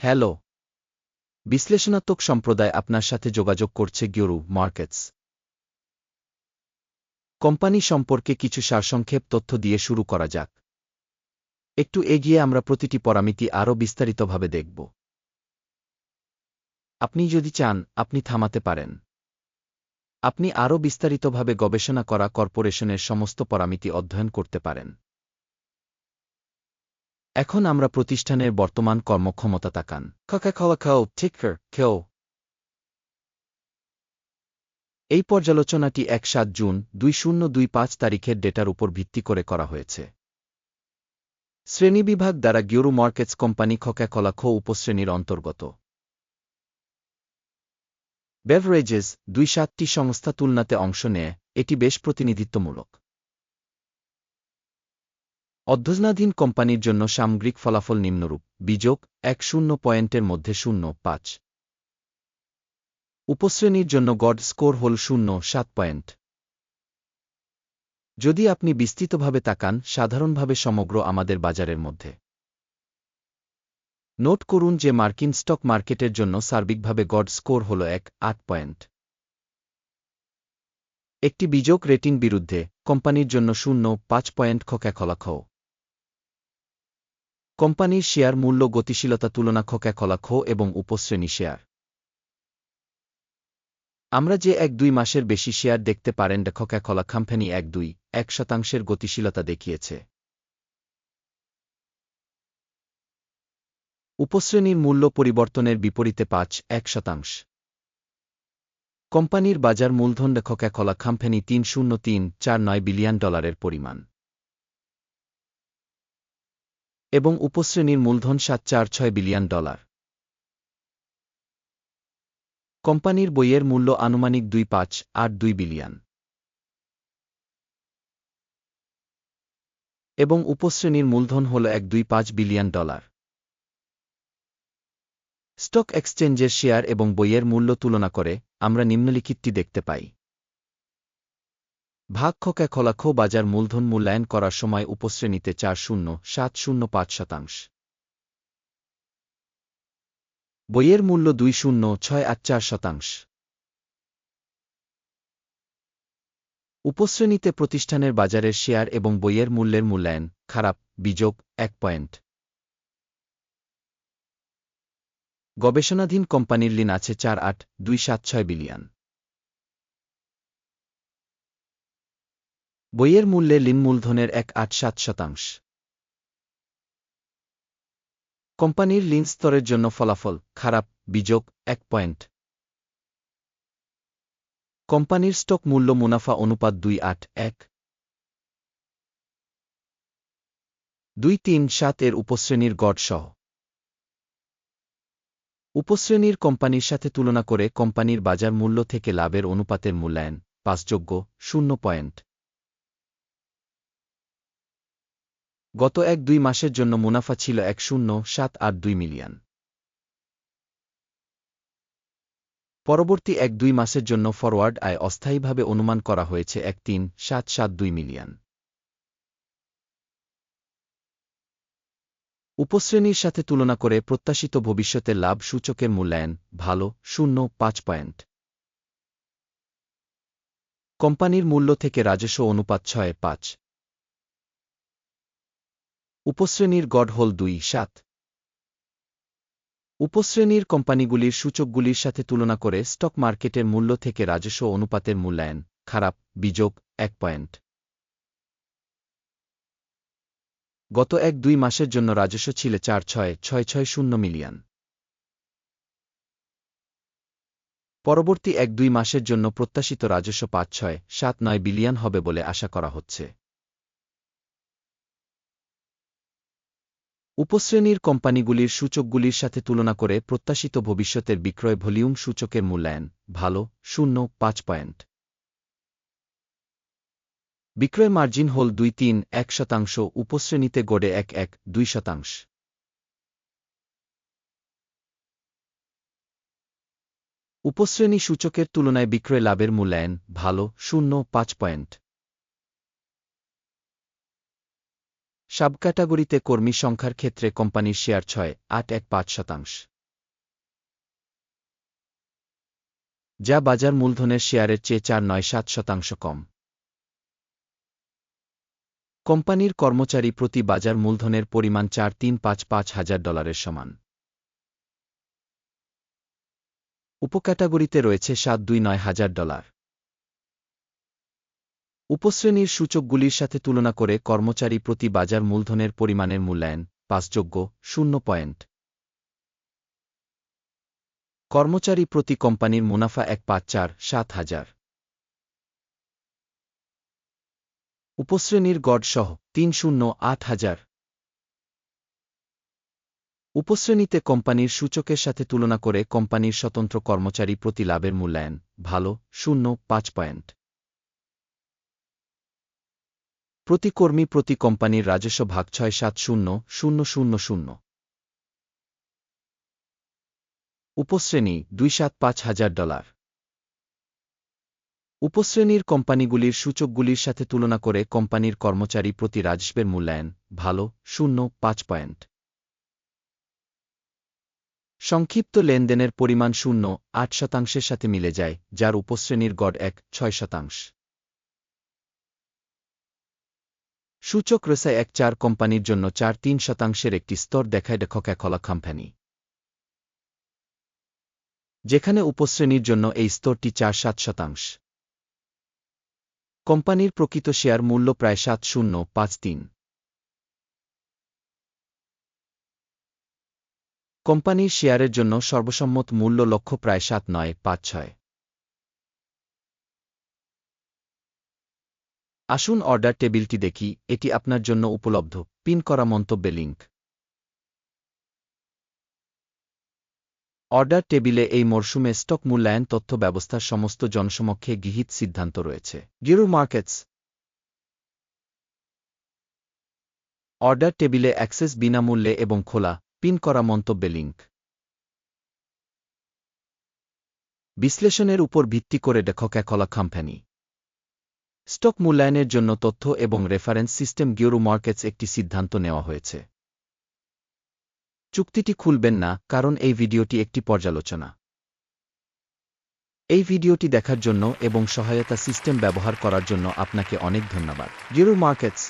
Hello. বিশ্লেষণাত্মক সম্প্রদায় আপনার সাথে যোগাযোগ করছে গিওরু মার্কেটস। কোম্পানি সম্পর্কে কিছু সারসংক্ষেপ তথ্য দিয়ে শুরু করা যাক। একটু এগিয়ে আমরা প্রতিটি পরামিতি আরও বিস্তারিতভাবে দেখব। আপনি যদি চান, আপনি থামাতে পারেন। আপনি আরও বিস্তারিতভাবে গবেষণা করা কর্পোরেশনের সমস্ত পরামিতি অধ্যয়ন করতে পারেন। এখন আমরা প্রতিষ্ঠানের বর্তমান কর্মক্ষমতা তাকান। খাও ঠিকার কেউ এই পর্যালোচনাটি এক সাত জুন দুই শূন্য দুই পাঁচ তারিখের ডেটার উপর ভিত্তি করে করা হয়েছে। শ্রেণীবিভাগ দ্বারা গিওরু মার্কেটস কোম্পানি খোকা খো উপশ্রেণীর অন্তর্গত। বেভারেজেস দুই সাতটি সংস্থা তুলনাতে অংশ নেয়, এটি বেশ প্রতিনিধিত্বমূলক। অধ্যয়নাধীন কোম্পানির জন্য সামগ্রিক ফলাফল নিম্নরূপ, বিযোগ এক শূন্য পয়েন্টের মধ্যে শূন্য পাঁচ। উপশ্রেণীর জন্য গড স্কোর হল শূন্য সাত পয়েন্ট। যদি আপনি বিস্তৃতভাবে তাকান, সাধারণভাবে সমগ্র আমাদের বাজারের মধ্যে। নোট করুন যে মার্কিন স্টক মার্কেটের জন্য সার্বিকভাবে গড স্কোর হল এক, আট পয়েন্ট। একটি বিযোগ রেটিং বিরুদ্ধে, কোম্পানির জন্য শূন্য, পাঁচ পয়েন্ট খোকা খলাখো কোম্পানির শেয়ার মূল্য গতিশীলতা তুলনা খোকা খলাখো এবং উপশ্রেণী শেয়ার। আমরা যে এক দুই মাসের বেশি শেয়ার দেখতে পারেন খোকা খলা কোম্পানি এক দুই এক শতাংশের গতিশীলতা দেখিয়েছে। উপশ্রেণীর মূল্য পরিবর্তনের বিপরীতে পাঁচ এক শতাংশ। কোম্পানির বাজার মূলধন খোকা খলা কোম্পানি তিন শূন্য তিন চার নয় বিলিয়ন ডলারের পরিমাণ। এবং উপশ্রেণীর মূলধন সাত চার ছয় বিলিয়ন ডলার। কোম্পানির বইয়ের মূল্য আনুমানিক দুই পাঁচ আট দুই বিলিয়ন। এবং উপশ্রেণীর মূলধন হল এক দুই পাঁচ বিলিয়ন ডলার। স্টক এক্সচেঞ্জের শেয়ার এবং বইয়ের মূল্য তুলনা করে আমরা নিম্নলিখিতটি দেখতে পাই। ভাগ খোকা খোলাখো বাজার মূলধন মূল্যায়ন করার সময় উপশ্রেণীতে চার শূন্য, সাত শূন্য, পাঁচ শতাংশ। বইয়ের মূল্য দুই শূন্য, ছয় আট চার শতাংশ। উপশ্রেণীতে প্রতিষ্ঠানের বাজারের শেয়ার এবং বইয়ের মূল্যের মূল্যায়ন, খারাপ বিযোগ এক পয়েন্ট। গবেষণাধীন কোম্পানির লিন আছে চার আট, দুই সাত ছয় বিলিয়ন। বইয়ের মূল্যে লিন মূলধনের এক আট সাত শতাংশ। কোম্পানির লিন স্তরের জন্য ফলাফল খারাপ বিযোগ এক পয়েন্ট। কোম্পানির স্টক মূল্য মুনাফা অনুপাত দুই আট এক। দুই তিন সাত এর উপশ্রেণীর গড় সহ। উপশ্রেণীর কোম্পানির সাথে তুলনা করে কোম্পানির বাজার মূল্য থেকে লাভের অনুপাতের মূল্যায়ন পাঁচযোগ্য, শূন্য পয়েন্ট। গত এক দুই মাসের জন্য মুনাফা ছিল এক শূন্য, সাত আট দুই মিলিয়ন। পরবর্তী এক দুই মাসের জন্য ফরওয়ার্ড আয় অস্থায়ীভাবে অনুমান করা হয়েছে এক তিন, সাত সাত দুই মিলিয়ন। উপশ্রেণীর সাথে তুলনা করে প্রত্যাশিত ভবিষ্যতের লাভ সূচকের মূল্যায়ন, ভালো, শূন্য, পাঁচ পয়েন্ট। কোম্পানির মূল্য থেকে রাজস্ব অনুপাত ছয়, পাঁচ। উপশ্রেণীর গড় হল দুই, সাত। উপশ্রেণীর কোম্পানিগুলির সূচকগুলির সাথে তুলনা করে স্টক মার্কেটের মূল্য থেকে রাজস্ব অনুপাতের মূল্যায়ন, খারাপ, বিযোগ, এক পয়েন্ট। গত এক দুই মাসের জন্য রাজস্ব ছিল চার, ছয় ছয় ছয়, শূন্য মিলিয়ন। পরবর্তী এক দুই মাসের জন্য প্রত্যাশিত রাজস্ব পাঁচ, ছয়, সাত, নয় বিলিয়ন হবে বলে আশা করা হচ্ছে। উপশ্রেণীর কোম্পানিগুলির সূচকগুলির সাথে তুলনা করে প্রত্যাশিত ভবিষ্যতের বিক্রয় ভলিউম সূচকের মূল্যায়ন, ভালো, শূন্য, পাঁচ পয়েন্ট। বিক্রয় মার্জিন হল দুই তিন এক শতাংশ, উপশ্রেণীতে গড়ে এক এক দুই শতাংশ। উপশ্রেণী সূচকের তুলনায় বিক্রয় লাভের মূল্যায়ন, ভালো, শূন্য, পাঁচ পয়েন্ট। সাবক্যাটাগরিতে কর্মী সংখ্যার ক্ষেত্রে কোম্পানির শেয়ার ছয়, আট, এক, পাঁচ শতাংশ। যা বাজার মূলধনের শেয়ারের চেয়ে চার, নয়, সাত শতাংশ কম। কোম্পানির কর্মচারী প্রতি বাজার মূলধনের পরিমাণ চার, তিন, পাঁচ পাঁচ হাজার ডলারের সমান। উপক্যাটাগরিতে রয়েছে সাত, দুই, নয় হাজার ডলার। উপশ্রেণীর সূচকগুলির সাথে তুলনা করে কর্মচারী প্রতি বাজার মূলধনের পরিমাণের মূল্যায়ন পাঁচযোগ্য, শূন্য পয়েন্ট। কর্মচারী প্রতি কোম্পানির মুনাফা এক পাঁচ চার, সাত হাজার। উপশ্রেণীর গড় সহ তিন শূন্য, আট হাজার। উপশ্রেণীতে কোম্পানির সূচকের সাথে তুলনা করে কোম্পানির স্বতন্ত্র কর্মচারী প্রতি লাভের মূল্যায়ন ভালো, শূন্য, পাঁচ পয়েন্ট। প্রতি কর্মী প্রতি কোম্পানির রাজস্ব ভাগ ছয় সাত শূন্য শূন্য শূন্য শূন্য। উপশ্রেণী, দুই সাত পাঁচ হাজার ডলার। উপশ্রেণীর কোম্পানিগুলির সূচকগুলির সাথে তুলনা করে কোম্পানির কর্মচারী প্রতি রাজস্বের মূল্যায়ন ভালো, শূন্য, পাঁচ পয়েন্ট। সংক্ষিপ্ত লেনদেনের পরিমাণ শূন্য, আট শতাংশের সাথে মিলে যায়, যার উপশ্রেণীর গড় এক, ছয় শতাংশ। সূচক রেসায় এক চার কোম্পানির জন্য চার তিন শতাংশের একটি স্তর দেখায় দেখকা খলা কোম্পানি। যেখানে উপশ্রেণীর জন্য এই স্তরটি চার সাত শতাংশ। কোম্পানির প্রকৃত শেয়ার মূল্য প্রায় সাত শূন্য পাঁচ তিন। কোম্পানির শেয়ারের জন্য সর্বসম্মত মূল্য লক্ষ্য প্রায় সাত নয় পাঁচ ছয়। আসুন অর্ডার টেবিলটি দেখি, এটি আপনার জন্য উপলব্ধ। পিন করা মন্তব্যে লিঙ্ক অর্ডার টেবিলে এই মরশুমে স্টক মূল্যায়ন তথ্য ব্যবস্থার সমস্ত জনসমক্ষে গৃহীত সিদ্ধান্ত রয়েছে। গিরু মার্কেটস অর্ডার টেবিলে অ্যাক্সেস বিনামূল্যে এবং খোলা পিন করা মন্তব্যে লিঙ্ক বিশ্লেষণের উপর ভিত্তি করে দেখকা খোলা কোম্পানি স্টক মূল্যায়নের জন্য তথ্য এবং রেফারেন্স সিস্টেম গিউরু মার্কেটস একটি সিদ্ধান্ত নেওয়া হয়েছে। চুক্তিটি খুলবেন না, কারণ এই ভিডিওটি একটি পর্যালোচনা। এই ভিডিওটি দেখার জন্য এবং সহায়তা সিস্টেম ব্যবহার করার জন্য আপনাকে অনেক ধন্যবাদ। গিউরু মার্কেটস